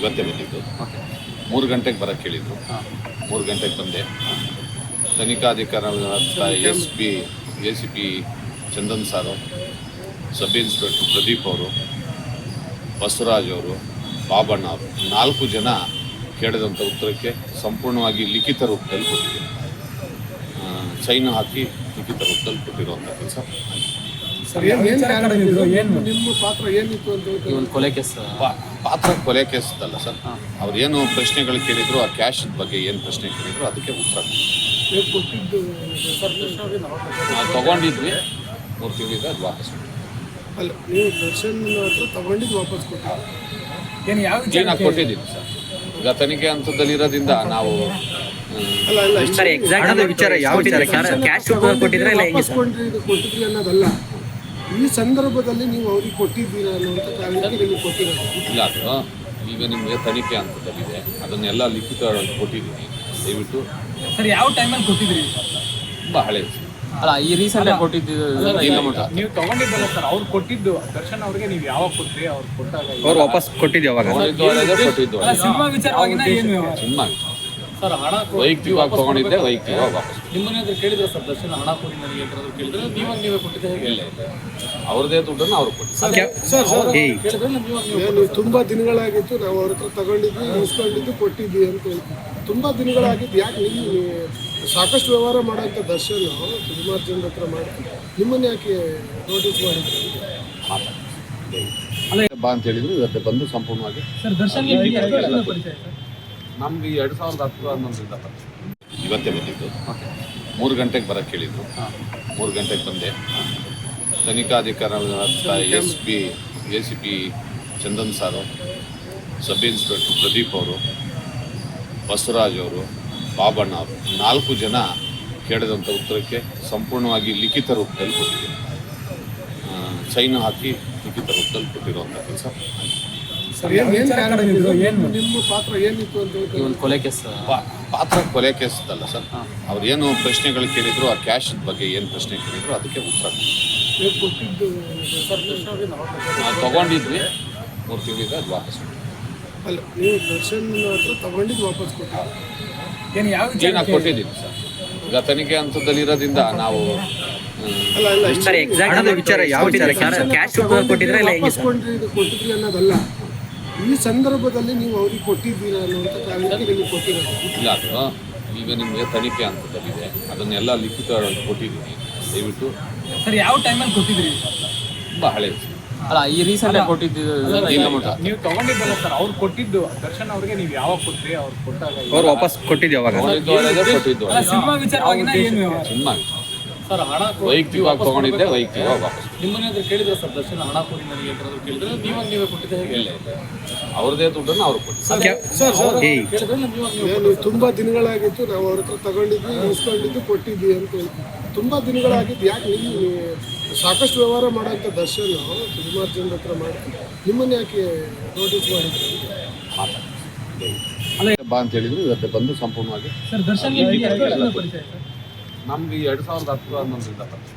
ಇವತ್ತೇ ಬಂದಿದ್ದು. ಮೂರು ಗಂಟೆಗೆ ಬರೋಕ್ಕೆ ಹೇಳಿದರು. ಮೂರು ಗಂಟೆಗೆ ಬಂದೆ. ತನಿಖಾಧಿಕಾರ S P, A C P Chandan sir sub inspector Pradeep ಅವರು, ಬಸವರಾಜ್ ಅವರು, ಬಾಬಣ್ಣ ಅವರು, ನಾಲ್ಕು ಜನ ಕೇಳಿದಂಥ ಉತ್ತರಕ್ಕೆ ಸಂಪೂರ್ಣವಾಗಿ ಲಿಖಿತ ರೂಪದಲ್ಲಿ ಕೊಟ್ಟಿದ್ದೀನಿ ಸೈನ್ ಹಾಕಿ ಲಿಖಿತ ರೂಪದಲ್ಲಿ ಕೊಟ್ಟಿರುವಂಥ ಕೆಲಸ ನಿಮ್ಮ ಪಾತ್ರ ಏನಿತ್ತು ಅಂತ ಒಂದು ಕೊಲೆ ಕೇಸ್ ಪಾತ್ರ ಕೊಲೆ ಕೇಸದಲ್ಲ ಸರ್. ಅವ್ರು ಏನು ಪ್ರಶ್ನೆಗಳು ಕೇಳಿದ್ರು ಆ ಕ್ಯಾಶ್ ಬಗ್ಗೆ ಏನು ಪ್ರಶ್ನೆ ಕೇಳಿದ್ರು ಅದಕ್ಕೆ ಉತ್ತರ. ನೀವು ಕೊಟ್ಟಿದ್ದು ನಾವು ತಗೊಂಡಿದ್ವಿ. ಮೂರು ತಿಂಗಳಿಂದ ಅದು ವಾಪಸ್ ಕೊಟ್ಟಿದ್ದೀವಿ. ಅಲ್ಲ ನೀವು ದರ್ಶನ್ ಹತ್ರ ತಗೊಂಡಿದ್ದು ವಾಪಸ್ ಕೊಟ್ಟಿದ್ದು. ಏನು ಯಾವ ಕ್ಲೀನಾಗಿ ಕೊಟ್ಟಿದ್ದೀನಿ ಸರ್. ಈಗ ತನಿಖೆ ಹಂತದಲ್ಲಿ ಇರೋದ್ರಿಂದ ನಾವು ಅಲ್ಲ ಅಲ್ಲ ವಿಚಾರ ಯಾವ ವಿಚಾರ ಕ್ಯಾಶ್ ಕೊಟ್ಟಿದ್ರೆ ಇಲ್ಲ ಕೊಟ್ಟಿದ್ರಿ ಅನ್ನೋದಲ್ಲ. ಈ ಸಂದರ್ಭದಲ್ಲಿ ನೀವು ಅವ್ರಿಗೆ ಕೊಟ್ಟಿದ್ದೀರಾ ಅನ್ನುವಂಥ ಕಾರಣಕ್ಕೆ ನಿಮಗೆ ಕೊಟ್ಟಿರೋದು. ಇಲ್ಲ ಅದು ಈಗ ನಿಮಗೆ ತನಿಖೆ ಹಂತದಲ್ಲಿದೆ ಅದನ್ನೆಲ್ಲ ಲಿಖಿತ ಕೊಟ್ಟಿದ್ದೀನಿ. ದಯವಿಟ್ಟು ಸರ್ ಯಾವ ಟೈಮಲ್ಲಿ ಕೊಟ್ಟಿದ್ರಿ ತುಂಬ ಹಳೆ ಅಲ್ಲ ಈ ರೀಸೆಂಟ್ ಕೊಟ್ಟಿದ್ದು ಇಲ್ಲ ಮಟ್ಟ ನೀವು ತಗೊಂಡಿದ್ದಲ್ಲ ಸರ್ ಅವ್ರು ಕೊಟ್ಟಿದ್ದು. ದರ್ಶನ್ ಅವ್ರಿಗೆ ನೀವು ಯಾವಾಗ ಕೊಟ್ಟಿ ಅವ್ರು ಕೊಟ್ಟಾಗ ಅವ್ರು ವಾಪಸ್ ಕೊಟ್ಟಿದ್ದು ಕೊಟ್ಟಿದ್ದು. ಸಿನಿಮಾ ವಿಚಾರವಾಗಿ ಏನು? ಸಿನಿಮಾ ಸರ್ ಹಣ. ವೈಯಕ್ತಿಕವಾಗಿ ತಗೊಂಡಿದ್ದೆ ವೈಯಕ್ತಿಕವಾಗಿ ವಾಪಸ್. ನಿಮ್ಮನೆ ಕೇಳಿದ್ರೆ ಸರ್ ದರ್ಶನ್ ಹಣ ಕೊಡಿ ನನಗೆ ಏನಾದ್ರು ಕೇಳಿದ್ರೆ ನೀವಾಗ ನೀವೇ ಕೊಟ್ಟಿದ್ದೆ ಹೇಗೆ? ಇಲ್ಲ ಅವ್ರದ್ದೇ ದುಡ್ಡನ್ನು ಅವ್ರು ಕೊಟ್ಟಿದ್ದಾರೆ ನೀವು ನೀವು ತುಂಬಾ ದಿನಗಳಾಗಿತ್ತು ನಾವು ಅವ್ರ ಹತ್ರ ತಗೊಂಡಿದ್ವಿ ಉಳಿಸ್ಕೊಂಡಿದ್ದು ಕೊಟ್ಟಿದ್ವಿ ಅಂತ ಹೇಳ್ತೀವಿ ತುಂಬಾ ದಿನಗಳಾಗಿದ್ದು ಯಾಕೆ ನಿಮ್ಮ ಸಾಕಷ್ಟು ವ್ಯವಹಾರ ಮಾಡುವಂತ ದರ್ಶನ ಸುಮಾರು ಜನರ ಹತ್ರ ಮಾಡಿ ನಿಮ್ಮನ್ನ ಯಾಕೆ ನೋಟಿಸ್ ಮಾಡಿದ್ರು? ಬಾ ಅಂತ ಹೇಳಿದ್ರು ಇವತ್ತೆ ಬಂದು ಸಂಪೂರ್ಣವಾಗಿ ಸರ್ ದರ್ಶನ್ ನಿಮ್ಗೆ ಎರಡು ಸಾವಿರದ ಹತ್ತು ಹನ್ನೊಂದರಿಂದ. ಇವತ್ತೇ ಬಂದಿದ್ದು. ಮೂರು ಗಂಟೆಗೆ ಬರಕ್ಕೆ ಹೇಳಿದ್ರು. ಮೂರು ಗಂಟೆಗೆ ಬಂದೆ. ತನಿಖಾಧಿಕಾರ S P A C P Chandan sir sub inspector Pradeep ಅವರು ಬಸವರಾಜ್ ಅವರು ಬಾಬಣ್ಣ ಅವರು ನಾಲ್ಕು ಜನ ಕೇಳಿದಂಥ ಉತ್ತರಕ್ಕೆ ಸಂಪೂರ್ಣವಾಗಿ ಲಿಖಿತ ರೂಪದಲ್ಲಿ ಕೊಟ್ಟಿದ್ದೀನಿ ಸೈನ್ ಹಾಕಿ ಲಿಖಿತ ರೂಪದಲ್ಲಿ ಕೊಟ್ಟಿರುವಂಥ ಕೆಲಸ ಒಂದು ಕೊಲೆ ಕೇಸ್ ಪಾತ್ರ ಕೊಲೆ ಕೇಸದಲ್ಲ ಸರ್. ಅವ್ರು ಏನು ಪ್ರಶ್ನೆಗಳು ಕೇಳಿದ್ರು ಆ ಕ್ಯಾಶ್ ಬಗ್ಗೆ ಏನು ಪ್ರಶ್ನೆ ಕೇಳಿದ್ರು ಅದಕ್ಕೆ ಉತ್ತರ ಕೊಟ್ಟಿದ್ದೀನಿ. ನೀವು ಕೊಟ್ಟಿದ್ದು? ನಾವು ತಗೊಂಡಿದ್ವಿ. ಮೂರು ತಿಂಗಳಿಂದ ಅದು ವಾಪಸ್. ಅಲ್ಲ ನೀವು ದರ್ಶನ್ ಹತ್ರ ತಗೊಂಡಿದ್ದು ವಾಪಸ್ ಏನು ಯಾವ ಜೀವನ ಕೊಟ್ಟಿದ್ದೀನಿ ಸರ್. ಈಗ ತನಿಖೆ ಹಂತದಲ್ಲಿ ಇರೋದ್ರಿಂದ ನಾವು ಅಲ್ಲ ಅಲ್ಲ ಸರ್ ಎಕ್ಸಾಕ್ಟ್ ಆದ ವಿಚಾರ ಯಾವ ವಿಚಾರ? ಕ್ಯಾಶ್ ಕೊಟ್ಟಿದ್ರಿ ಅನ್ನೋದಲ್ಲ. ಈ ಸಂದರ್ಭದಲ್ಲಿ ನೀವು ಅವ್ರಿಗೆ ಕೊಟ್ಟಿದ್ದೀರಾ ಅನ್ನುವಂಥ ಕಾರಣಕ್ಕೆ ನಿಮಗೆ ಕೊಟ್ಟಿರೋದು? ಇಲ್ಲ ಅದು ಈಗ ನಿಮಗೆ ತನಿಖೆ ಹಂತದಲ್ಲಿದೆ. ಅದನ್ನೆಲ್ಲ ಲಿಖಿತ ಕೊಟ್ಟಿದ್ದೀನಿ. ದಯವಿಟ್ಟು ಸರ್ ಯಾವ ಟೈಮಲ್ಲಿ ಕೊಟ್ಟಿದ್ರಿ ತುಂಬ ಹಳೆ ಅಲ್ಲ ಈ ರೀಸೆಂಟ್ ಕೊಟ್ಟಿದ್ದು ನೀವು ತಗೊಂಡಿದ್ದಲ್ಲ ಸರ್ ಅವ್ರು ಕೊಟ್ಟಿದ್ದು. ದರ್ಶನ್ ಅವ್ರಿಗೆ ನೀವು ಯಾವಾಗ ಕೊಟ್ರಿ ಅವ್ರು ಕೊಟ್ಟಾಗ ಅವ್ರು ವಾಪಸ್ ಕೊಟ್ಟಿದ್ದು ಯಾವಾಗ? ಕೊಟ್ಟಿದ್ದು. ಸಿನಿಮಾ ವಿಚಾರವಾಗಿ ಏನು? ಸಿನಿಮಾ ಸರ್ ಹಣ. ವೈಯಕ್ತಿಕವಾಗಿ ತಗೊಂಡಿದ್ದೆ ವೈಯಕ್ತಿಕವಾಗಿ ವಾಪಸ್ ನಿಮ್ಮನೆ ಹತ್ರ ಕೇಳಿದ್ರೆ ಸರ್ ದರ್ಶನ ಹಣ ಕೊಡಿ ನನಗೆ ಏನಾದ್ರು ಕೇಳಿದ್ರೆ ನೀವಾಗ ನೀವೇ ಕೊಟ್ಟಿದ್ದೆ ಹೇಗೆ? ಇಲ್ಲ ಅವ್ರದೇ ಅವ್ರದ್ದೇ ದುಡ್ಡನ್ನು ಅವ್ರು ಕೊಟ್ಟಿದ್ದಾರೆ. ಸರ್ ಕೇಳಿದ್ರೆ ನೀವಾಗ ನೀವು ನೀವು ತುಂಬಾ ದಿನಗಳಾಗಿತ್ತು ನಾವು ಅವ್ರ ಹತ್ರ ತಗೊಂಡಿದ್ವಿ ಇಸ್ಕೊಂಡಿದ್ದು ಕೊಟ್ಟಿದ್ವಿ ಅಂತ ಹೇಳ್ತೀವಿ ತುಂಬಾ ದಿನಗಳಾಗಿದ್ದು ಯಾಕೆ ನಿಮ್ಮ ಸಾಕಷ್ಟು ವ್ಯವಹಾರ ಮಾಡೋಂಥ ದರ್ಶನ ಸುಮಾರು ಜನರ ಹತ್ರ ಮಾಡಿ ನಿಮ್ಮನ್ನ ಯಾಕೆ ನೋಟಿಸ್ ಮಾಡಿದ್ರು? ಬಾ ಅಂತ ಹೇಳಿದ್ರು ಇವತ್ತು ಬಂದು ಸಂಪೂರ್ಣವಾಗಿ ಸರ್ ದರ್ಶನ್ ನಿಮ್ಗೆ ಎಷ್ಟು ಪರಿಚಯ ಸರ್ ನಮ್ಗೆ ಈ ಎರಡು ಸಾವಿರದ ಹತ್ತು ಹನ್ನೊಂದರಿಂದ ಪರಿಚಯ.